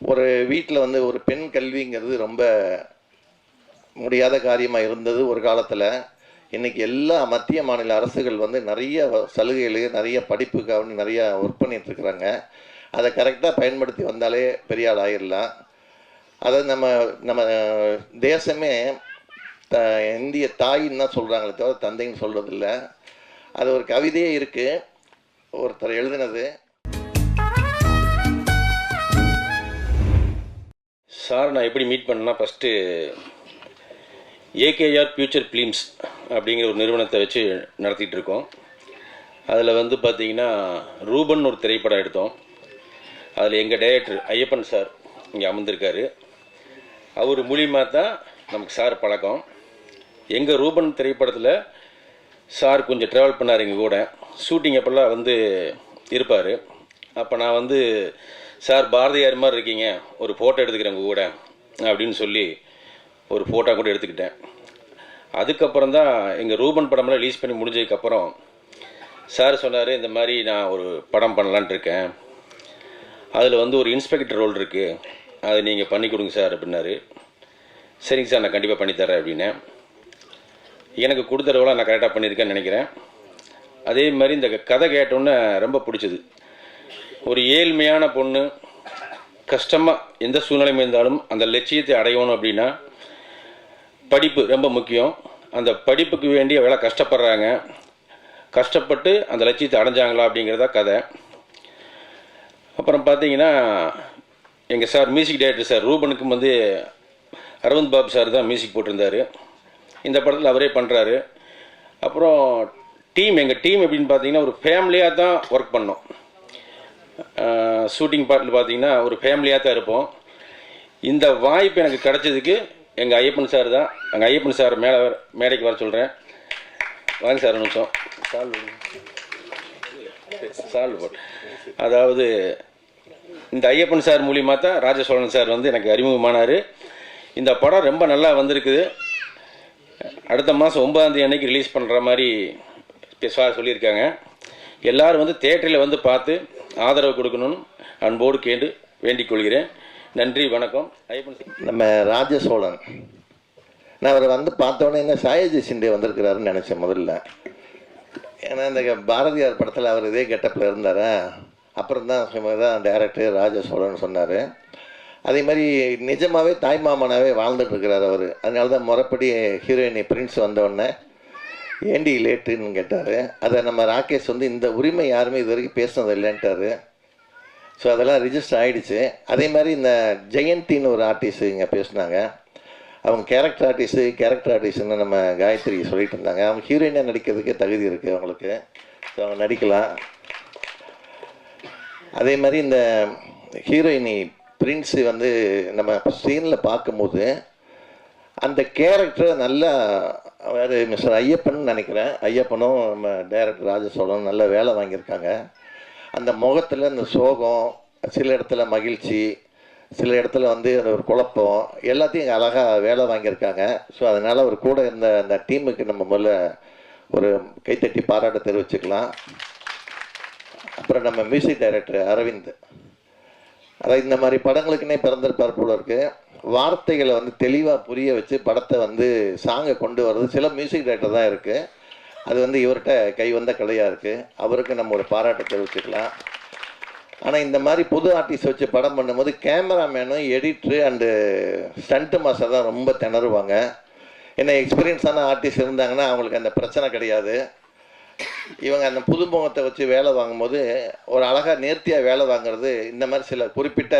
ஒரு வீட்டில் வந்து ஒரு பெண் கல்விங்கிறது ரொம்ப முடியாத காரியமாக இருந்தது ஒரு காலத்தில். இன்றைக்கி எல்லா மத்திய மாநில அரசுகள் வந்து நிறைய வ- சலுகைகள் நிறைய படிப்புக்காக நிறைய ஒர்க் பண்ணிட்டு இருக்கிறாங்க அதை கரெக்டாக பயன்படுத்தி வந்தாலே பெரிய ஆள் ஆயிடலாம் அதை நம்ம நம்ம தேசமே த இந்திய தாயின்னு தான் சொல்கிறாங்களே தவிர தந்தைன்னு சொல்கிறதில்ல அது ஒரு கவிதையே இருக்குது ஒருத்தர் எழுதினது. சார் நான் எப்படி மீட் பண்ணேன்னா ஃபஸ்ட்டு ஏகேஆர் ஃபியூச்சர் ஃபிலிம்ஸ் அப்படிங்கிற ஒரு நிறுவனத்தை வச்சு நடத்திட்டு இருக்கோம். அதில் வந்து பார்த்தீங்கன்னா ரூபன் ஒரு திரைப்படம் எடுத்தோம். அதில் எங்கள் டைரக்டர் ஐயப்பன் சார் இங்கே அமர்ந்திருக்காரு. அவர் மூலியமாக தான் நமக்கு சார் பழக்கம். எங்கள் ரூபன் திரைப்படத்தில் சார் கொஞ்சம் ட்ராவல் பண்ணார் எங்கள் கூட. ஷூட்டிங் அப்போல்லாம் வந்து இருப்பார். அப்போ நான் வந்து சார் பாரதியார் மாதிரி இருக்கீங்க. ஒரு ஃபோட்டோ எடுத்துக்கிறேன் உங்கள் கூட அப்படின்னு சொல்லி ஒரு ஃபோட்டோ கூட எடுத்துக்கிட்டேன். அதுக்கப்புறம் தான் எங்கள் ரூபன் படம்லாம் ரிலீஸ் பண்ணி முடிஞ்சதுக்கப்புறம் சார் சொன்னார் இந்த மாதிரி நான் ஒரு படம் பண்ணலான்ட்டு இருக்கேன். அதில் வந்து ஒரு இன்ஸ்பெக்டர் ரோல் இருக்குது அதை நீங்கள் பண்ணி கொடுங்க சார் அப்படின்னாரு. சரிங்க சார் நான் கண்டிப்பாக பண்ணித்தரேன் அப்படின்னேன். எனக்கு கொடுத்த ரோலாக நான் கரெக்டாக பண்ணியிருக்கேன்னு நினைக்கிறேன். அதே மாதிரி இந்த கதை கேட்டோன்னே ரொம்ப பிடிச்சது. ஒரு ஏழ்மையான பொண்ணு கஷ்டமாக எந்த சூழ்நிலையும் இருந்தாலும் அந்த லட்சியத்தை அடையணும் அப்படின்னா படிப்பு ரொம்ப முக்கியம். அந்த படிப்புக்கு வேண்டிய வேலை கஷ்டப்படுறாங்க. கஷ்டப்பட்டு அந்த லட்சியத்தை அடைஞ்சாங்களா அப்படிங்கிறதா கதை. அப்புறம் பார்த்தீங்கன்னா எங்கள் சார் மியூசிக் டைரக்டர் சார் ரூபனுக்கும் வந்து அரவிந்த் பாபு சார் தான் மியூசிக் போட்டிருந்தாரு. இந்த படத்தில் அவரே பண்ணுறாரு அப்புறம் டீம் எங்கள் டீம் எப்படின்னு பார்த்தீங்கன்னா ஒரு ஃபேமிலியாக தான் ஒர்க் பண்ணோம். ஷூட்டிங் பார்ட்டில் பார்த்தீங்கன்னா ஒரு ஃபேமிலியாக தான் இருப்போம். இந்த வாய்ப்பு எனக்கு கிடைச்சதுக்கு எங்கள் ஐயப்பன் சார் தான். எங்கள் ஐயப்பன் சார் மேலே வர- மேடைக்கு வர சொல்கிறேன் வாங்க சார் நிமிஷம். சால்வ் சால்வ் அதாவது இந்த ஐயப்பன் சார் மூலியமாக தான் ராஜசோழன் சார் வந்து எனக்கு அறிமுகமானார். இந்த படம் ரொம்ப நல்லா வந்திருக்குது. அடுத்த மாதம் ஒன்பதாந்தேதி அன்னைக்கு ரிலீஸ் பண்ணுற மாதிரி சார் சொல்லியிருக்காங்க. எல்லாரும் வந்து தேட்டரில் வந்து பார்த்து ஆதரவு கொடுக்கணும்னு அன்போடு கேட்டு வேண்டிக் கொள்கிறேன். நன்றி வணக்கம். நம்ம ராஜ நம்ம ராஜசோழன். நான் அவரை வந்து பார்த்தோன்னே என்ன சாயஜி சிண்டே வந்திருக்கிறாருன்னு நினச்சேன் முதல்ல. ஏன்னா இந்த பாரதியார் படத்தில் அவர் இதே கெட்டப்பில் இருந்தாரா? அப்புறம் தான் தான் டேரக்டர் ராஜசோழன் சொன்னார். அதே மாதிரி நிஜமாகவே தாய்மாமனாகவே வாழ்ந்துட்டு இருக்கிறார் அவர். அதனால தான் முறைப்படி ஹீரோயினி பிரின்ஸ் வந்தோடனே ஏண்டி லேட்டுன்னு கேட்டார். அதை நம்ம ராகேஷ் வந்து இந்த உரிமை யாருமே இது வரைக்கும் பேசினது இல்லைன்ட்டாரு. ஸோ அதெல்லாம் ரிஜிஸ்டர் ஆகிடுச்சு அதே மாதிரி இந்த ஜெயந்தின்னு ஒரு ஆர்டிஸ்ட் இங்கே பேசினாங்க. அவங்க கேரக்டர் ஆர்டிஸ்ட்டு கேரக்டர் ஆர்டிஸ்ட்னு நம்ம காயத்ரி சொல்லிட்டு இருந்தாங்க. அவங்க ஹீரோயினாக நடிக்கிறதுக்கு தகுதி இருக்குது அவங்களுக்கு. ஸோ அவங்க நடிக்கலாம். அதே மாதிரி இந்த ஹீரோயினி பிரின்ஸு வந்து நம்ம சீனில் பார்க்கும்போது அந்த கேரக்டர் நல்லா அவர் மிஸ்டர் ஐயப்பன் நினைக்கிறேன். ஐயப்பனும் நம்ம டைரக்டர் ராஜசோழன் நல்ல வேலை வாங்கியிருக்காங்க. அந்த முகத்தில் அந்த சோகம் சில இடத்துல மகிழ்ச்சி சில இடத்துல வந்து அந்த ஒரு குழப்பம் எல்லாத்தையும் அழகாக வேலை வாங்கியிருக்காங்க. ஸோ அதனால் அவர் கூட இருந்த அந்த டீமுக்கு நம்ம முதல்ல ஒரு கைத்தட்டி பாராட்ட தெரிவிச்சுக்கலாம். அப்புறம் நம்ம மியூசிக் டைரக்டர் அரவிந்த். அதாவது இந்த மாதிரி படங்களுக்குன்னே பிறந்திருப்பார் போல இருக்குது வார்த்தைகளை வந்து தெளிவாக புரிய வச்சு படத்தை வந்து சாங்கை கொண்டு வர்றது. சில மியூசிக் டைரக்டர் தான் இருக்குது அது வந்து இவர்கிட்ட கை வந்த கலையாக இருக்குது அவருக்கு நம்ம ஒரு பாராட்டை தெரிவிச்சுக்கலாம். ஆனால் இந்த மாதிரி புது ஆர்டிஸ்ட் வச்சு படம் பண்ணும்போது கேமராமேனும் எடிட்ரு அண்டு ஸ்டண்ட்டு மாஸ்டர் தான் ரொம்ப திணறுவாங்க. என்ன எக்ஸ்பீரியன்ஸான ஆர்டிஸ்ட் இருந்தாங்கன்னா அவங்களுக்கு அந்த பிரச்சனை கிடையாது. இவங்க அந்த புதுமுகத்தை வச்சு வேலை வாங்கும்போது ஒரு அழகாக நேர்த்தியாக வேலை வாங்குறது இந்த மாதிரி சில குறிப்பிட்ட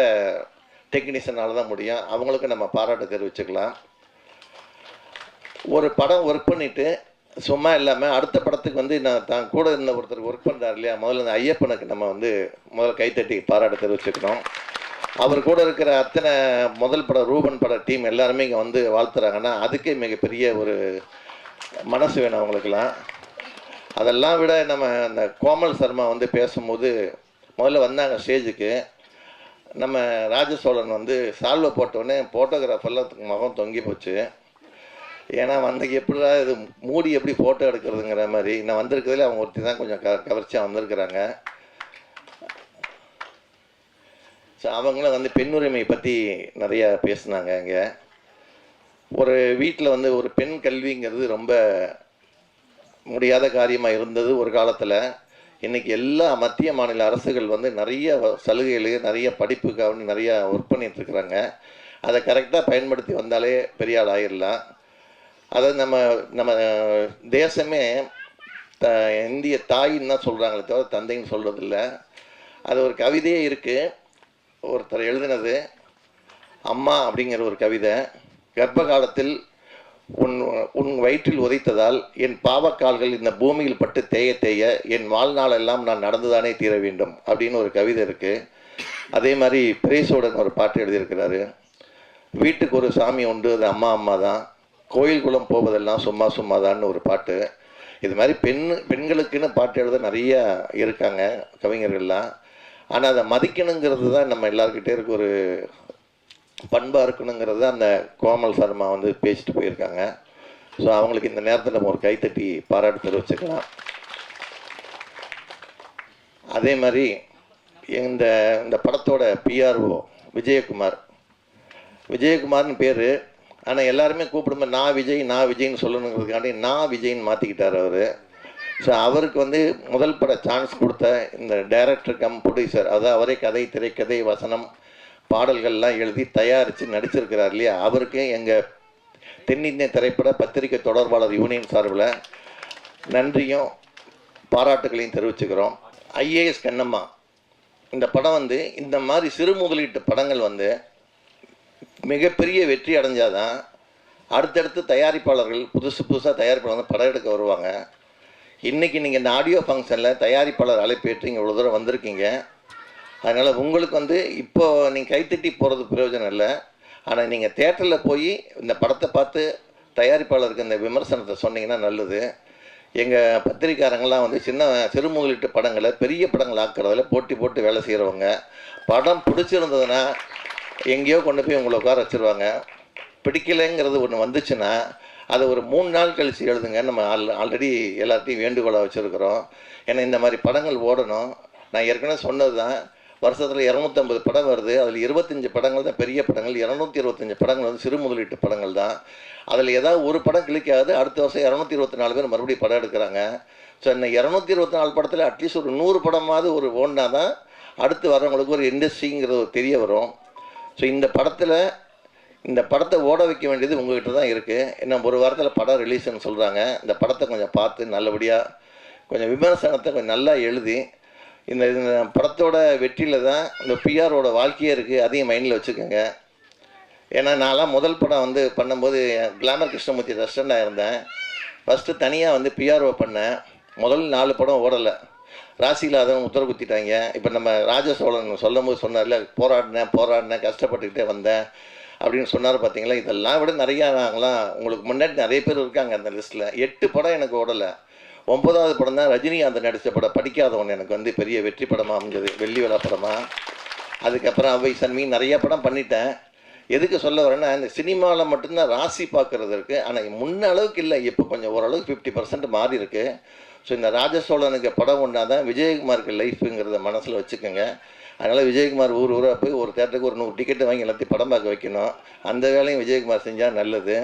டெக்னீஷியனால தான் முடியும். அவங்களுக்கு நம்ம பாராட்டு தெரிவிச்சுக்கலாம். ஒரு படம் ஒர்க் பண்ணிவிட்டு சும்மா இல்லாமல் அடுத்த படத்துக்கு வந்து நான் தான் கூட இருந்த ஒருத்தர் ஒர்க் பண்ணுறாரு இல்லையா? முதல்ல இந்த ஐயப்பனுக்கு நம்ம வந்து முதல்ல கைத்தட்டி பாராட்டு தெரிவிச்சுக்கணும். அவர் கூட இருக்கிற அத்தனை முதல் பட ரூபன் பட டீம் எல்லாருமே இங்கே வந்து வாழ்த்துறாங்கன்னா அதுக்கே மிகப்பெரிய ஒரு மனசு வேணும் அவங்களுக்கெல்லாம். அதெல்லாம் விட நம்ம அந்த கோமல் சர்மா வந்து பேசும்போது முதல்ல வந்தாங்க ஸ்டேஜுக்கு நம்ம ராஜசோழன் வந்து சால்வை போட்டோடனே ஃபோட்டோகிராஃபர்லாம் முகம் தொங்கி போச்சு. ஏன்னா வந்து எப்படிடா இது மூடி எப்படி ஃபோட்டோ எடுக்கிறதுங்கிற மாதிரி. நான் வந்திருக்கிறதுல அவங்க ஒருத்தி தான் கொஞ்சம் க கவர்ச்சியாக வந்திருக்கிறாங்க. ஸோ அவங்களும் வந்து பெண்ணுரிமை பற்றி நிறையா பேசுனாங்க இங்கே. ஒரு வீட்டில் வந்து ஒரு பெண் கல்விங்கிறது ரொம்ப முடியாத காரியமாக இருந்தது ஒரு காலத்தில். இன்றைக்கி எல்லா மத்திய மாநில அரசுகள் வந்து நிறைய வ- சலுகைகள் நிறைய படிப்புக்காக நிறையா ஒர்க் பண்ணிட்டு இருக்கிறாங்க. அதை கரெக்டாக பயன்படுத்தி வந்தாலே பெரிய ஆள் ஆயிடலாம் அதாவது நம்ம நம்ம தேசமே த இந்திய தாயின்னு தான் சொல்கிறாங்களே தவிர தந்தைன்னு சொல்கிறதில்ல அது ஒரு கவிதையே இருக்குது ஒருத்தர் எழுதினது அம்மா அப்படிங்கிற ஒரு கவிதை. கர்ப்ப காலத்தில் உன் உன் வயிற்றில் உதைத்ததால் என் பாவக்கால்கள் இந்த பூமியில் பட்டு தேய தேய என் வாழ்நாளெல்லாம் நான் நடந்துதானே தீர வேண்டும் அப்படின்னு ஒரு கவிதை இருக்குது அதே மாதிரி பிரேசோடன் ஒரு பாட்டு எழுதியிருக்கிறாரு. வீட்டுக்கு ஒரு சாமி உண்டு அது அம்மா அம்மா தான். கோயில் குளம் போவதெல்லாம் சும்மா சும்மா தான்னு ஒரு பாட்டு. இது மாதிரி பெண் பெண்களுக்குன்னு பாட்டு எழுத நிறைய இருக்காங்க கவிஞர்கள்லாம். ஆனால் அதை மதிக்கணுங்கிறது தான் நம்ம எல்லாருக்கிட்டே இருக்க ஒரு பண்பாக இருக்கணுங்கிறது அந்த கோமல் சர்மா வந்து பேசிட்டு போயிருக்காங்க. ஸோ அவங்களுக்கு இந்த நேரத்தில் நம்ம ஒரு கைத்தட்டி பாராட்டு தெரிவிச்சுக்கலாம் அதே மாதிரி இந்த இந்த படத்தோட பிஆர்ஓ விஜயகுமார். விஜயகுமார்னு பேர் ஆனால் எல்லாருமே கூப்பிடும்போது நான் விஜய் நான் விஜய்னு சொல்லணுங்கிறதுக்காண்டி நான் விஜய்னு மாற்றிக்கிட்டார் அவர். ஸோ அவருக்கு வந்து முதல் பட சான்ஸ் கொடுத்த இந்த டைரக்டர் கம் ப்ரொடியூசர் அதாவது அவரே கதை திரைக்கதை வசனம் பாடல்கள்லாம் எழுதி தயாரித்து நடிச்சிருக்கிறார் இல்லையா? அவருக்கு எங்கள் தென்னிந்திய திரைப்பட பத்திரிகை தொடர்பாளர் யூனியன் சார்பில் நன்றியும் பாராட்டுகளையும் தெரிவிச்சுக்கிறோம். ஐஏஎஸ் கண்ணம்மா இந்த படம் வந்து இந்த மாதிரி சிறு முதலீட்டு படங்கள் வந்து மிகப்பெரிய வெற்றி அடைஞ்சாதான் அடுத்தடுத்து தயாரிப்பாளர்கள் புதுசு புதுசாக தயாரிப்பாளர் வந்து படம் எடுக்க வருவாங்க. இன்றைக்கி நீங்கள் இந்த ஆடியோ ஃபங்க்ஷனில் தயாரிப்பாளர் அழைப்பேற்று இங்கே இவ்வளோ தூரம் வந்திருக்கீங்க. அதனால் உங்களுக்கு வந்து இப்போ நீங்கள் கைத்தட்டி போகிறது பிரயோஜனம் இல்லை. ஆனால் நீங்கள் தேட்டரில் போய் இந்த படத்தை பார்த்து தயாரிப்பாளருக்கு இந்த விமர்சனத்தை சொன்னீங்கன்னா நல்லது. எங்கள் பத்திரிக்காரங்களாம் வந்து சின்ன சிறு முதலீட்டு படங்களை பெரிய படங்கள் ஆக்கிறதுல போட்டி போட்டு வேலை செய்கிறவங்க படம் பிடிச்சிருந்ததுன்னா எங்கேயோ கொண்டு போய் உங்களை உட்கார வச்சுருவாங்க. பிடிக்கலைங்கிறது ஒன்று வந்துச்சுன்னா அதை ஒரு மூணு நாள் கழித்து எழுதுங்க. நம்ம ஆல் ஆல்ரெடி எல்லாத்தையும் வேண்டுகோளாக வச்சுருக்குறோம். ஏன்னா இந்த மாதிரி படங்கள் ஓடணும். நான் ஏற்கனவே சொன்னது தான் வருஷத்தில் இரநூத்தம்பது படம் வருது. அதில் இருபத்தஞ்சி படங்கள் தான் பெரிய படங்கள். இரநூத்தி இருபத்தஞ்சி படங்கள் வந்து சிறு முதலீட்டு படங்கள் தான். அதில் ஏதாவது ஒரு படம் கிளிக்காது. அடுத்த வருஷம் இரநூத்தி இருபத்தி நாலு பேர் மறுபடியும் படம் எடுக்கிறாங்க. ஸோ இந்த இரநூத்தி இருபத்தி நாலு படத்தில் அட்லீஸ்ட் ஒரு நூறு படமாவது ஒரு ஓடினா தான் அடுத்து வரவங்களுக்கு ஒரு இண்டஸ்ட்ரிங்கிறது தெரிய வரும். ஸோ இந்த படத்தில் இந்த படத்தை ஓட வைக்க வேண்டியது உங்கள்கிட்ட தான் இருக்குது இன்னும் ஒரு வாரத்தில் படம் ரிலீஸ்னு சொல்கிறாங்க இந்த படத்தை கொஞ்சம் பார்த்து நல்லபடியாக கொஞ்சம் விமர்சனத்தை கொஞ்சம் நல்லா எழுதி இந்த இந்த படத்தோட வெற்றியில் தான் இந்த பிஆரோட வாழ்க்கையே இருக்குது அதையும் மைண்டில் வச்சுக்கோங்க. ஏன்னா நான்லாம் முதல் படம் வந்து பண்ணும்போது கிளாமர் கிருஷ்ணமூர்த்தி ரெஸ்டண்டாக இருந்தேன். ஃபஸ்ட்டு தனியாக வந்து பிஆர்ஓ பண்ணேன். முதல் நாலு படம் ஓடலை. ராசியில்லாதவன் உத்தரவு குத்திட்டாங்க. இப்போ நம்ம ராஜ சோழன் சொல்லும் போது சொன்னார்ல போராடினேன் போராடினேன் கஷ்டப்பட்டுக்கிட்டே வந்தேன். அப்படின்னு சொன்னார் பார்த்தீங்களா இதெல்லாம் விட நிறையா நாங்களாம் உங்களுக்கு முன்னாடி நிறைய பேர் இருக்காங்க அந்த லிஸ்ட்டில் எட்டு படம் எனக்கு ஓடலை. ஒன்பதாவது படம் தான் ரஜினிகாந்த் நடித்த படம் படிக்காதவன் எனக்கு வந்து பெரிய வெற்றி படமாக அமைஞ்சது. வெள்ளி விழா படமாக அதுக்கப்புறம் அவை சன்மி நிறைய படம் பண்ணிட்டேன். எதுக்கு சொல்ல வரேன்னா இந்த சினிமாவில் மட்டும்தான் ராசி பார்க்குறது இருக்குது ஆனால் முன்ன அளவுக்கு இல்லை. இப்போ கொஞ்சம் ஓரளவுக்கு ஃபிஃப்டி பர்சன்ட் மாறி இருக்கு. ஸோ இந்த ராஜசோழனுக்கு படம் ஒன்றா தான் விஜயகுமாருக்கு லைஃப்புங்கிறத மனசில் வச்சுக்கோங்க. அதனால் விஜயகுமார் ஊர் ஊராக போய் ஒரு தேட்டருக்கு ஒரு நூறு டிக்கெட்டு வாங்கி எல்லாத்தையும் படம் பார்க்க வைக்கணும். அந்த வேலையும் விஜயகுமார் செஞ்சால் நல்லது.